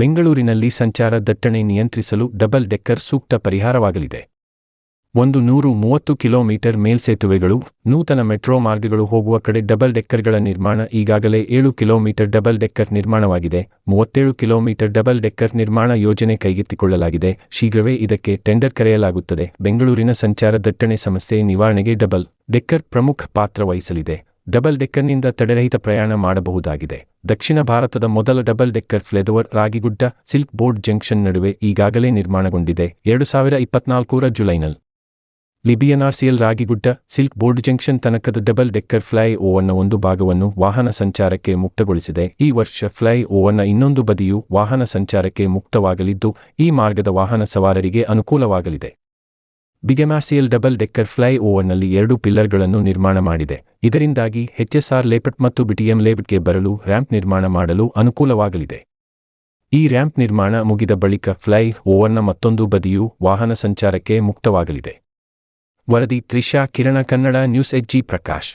ಬೆಂಗಳೂರಿನಲ್ಲಿ ಸಂಚಾರ ದಟ್ಟಣೆ ನಿಯಂತ್ರಿಸಲು ಡಬಲ್ ಡೆಕ್ಕರ್ ಸೂಕ್ತ ಪರಿಹಾರವಾಗಲಿದೆ. ಒಂದು ನೂರು ಮೂವತ್ತು ಕಿಲೋಮೀಟರ್ ಮೇಲ್ಸೇತುವೆಗಳು, ನೂತನ ಮೆಟ್ರೋ ಮಾರ್ಗಗಳು ಹೋಗುವ ಕಡೆ ಡಬಲ್ ಡೆಕ್ಕರ್ಗಳ ನಿರ್ಮಾಣ ಈಗಾಗಲೇ ಏಳು ಕಿಲೋಮೀಟರ್ ಡಬಲ್ ಡೆಕ್ಕರ್ ನಿರ್ಮಾಣವಾಗಿದೆ. ಮೂವತ್ತೇಳು ಕಿಲೋಮೀಟರ್ ಡಬಲ್ ಡೆಕ್ಕರ್ ನಿರ್ಮಾಣ ಯೋಜನೆ ಕೈಗೆತ್ತಿಕೊಳ್ಳಲಾಗಿದೆ. ಶೀಘ್ರವೇ ಇದಕ್ಕೆ ಟೆಂಡರ್ ಕರೆಯಲಾಗುತ್ತದೆ. ಬೆಂಗಳೂರಿನ ಸಂಚಾರ ದಟ್ಟಣೆ ಸಮಸ್ಯೆ ನಿವಾರಣೆಗೆ ಡಬಲ್ ಡೆಕ್ಕರ್ ಪ್ರಮುಖ ಪಾತ್ರ ವಹಿಸಲಿದೆ. ಡಬಲ್ ಡೆಕ್ಕರ್ನಿಂದ ತಡೆರಹಿತ ಪ್ರಯಾಣ ಮಾಡಬಹುದಾಗಿದೆ. ದಕ್ಷಿಣ ಭಾರತದ ಮೊದಲ double decker flyover Ragigudda silk board junction ನಡುವೆ ಈಗಾಗಲೇ ನಿರ್ಮಾಣಗೊಂಡಿದೆ. ಎರಡು ಸಾವಿರ ಇಪ್ಪತ್ನಾಲ್ಕರ ಜುಲೈನಲ್ಲಿ ಲಿಬಿಯನಾರ್ಸಿಯಲ್ ರಾಗಿಗುಡ್ಡ ಸಿಲ್ಕ್ ಬೋರ್ಡ್ ಜಂಕ್ಷನ್ ತನಕದ ಡಬಲ್ ಡೆಕ್ಕರ್ ಫ್ಲೈ ಓವರ್ನ ಒಂದು ಭಾಗವನ್ನು ವಾಹನ ಸಂಚಾರಕ್ಕೆ ಮುಕ್ತಗೊಳಿಸಿದೆ. ಈ ವರ್ಷ ಫ್ಲೈ ಓವರ್ನ ಇನ್ನೊಂದು ಬದಿಯು ವಾಹನ ಸಂಚಾರಕ್ಕೆ ಮುಕ್ತವಾಗಲಿದ್ದು, ಈ ಮಾರ್ಗದ ವಾಹನ ಸವಾರರಿಗೆ ಅನುಕೂಲವಾಗಲಿದೆ. ಬಿಗೆಮಾಸಿಯಲ್ ಡಬಲ್ ಡೆಕ್ಕರ್ ಫ್ಲೈ ಓವರ್ನಲ್ಲಿ ಎರಡು ಪಿಲ್ಲರ್ಗಳನ್ನು ನಿರ್ಮಾಣ ಮಾಡಿದೆ. ಇದರಿಂದಾಗಿ ಎಚ್ಎಸ್ಆರ್ ಲೇಪಟ್ ಮತ್ತು ಬಿಟಿಎಂ ಲೇಪಟ್ಗೆ ಬರಲು ರ್ಯಾಂಪ್ ನಿರ್ಮಾಣ ಮಾಡಲು ಅನುಕೂಲವಾಗಲಿದೆ. ಈ ರ್ಯಾಂಪ್ ನಿರ್ಮಾಣ ಮುಗಿದ ಬಳಿಕ ಫ್ಲೈ ಓವರ್ನ ಮತ್ತೊಂದು ಬದಿಯು ವಾಹನ ಸಂಚಾರಕ್ಕೆ ಮುಕ್ತವಾಗಲಿದೆ. ವರದಿ ತ್ರಿಷಾ ಕಿರಣ ಕನ್ನಡ ನ್ಯೂಸ್ ಎಚ್ಜಿ ಪ್ರಕಾಶ್.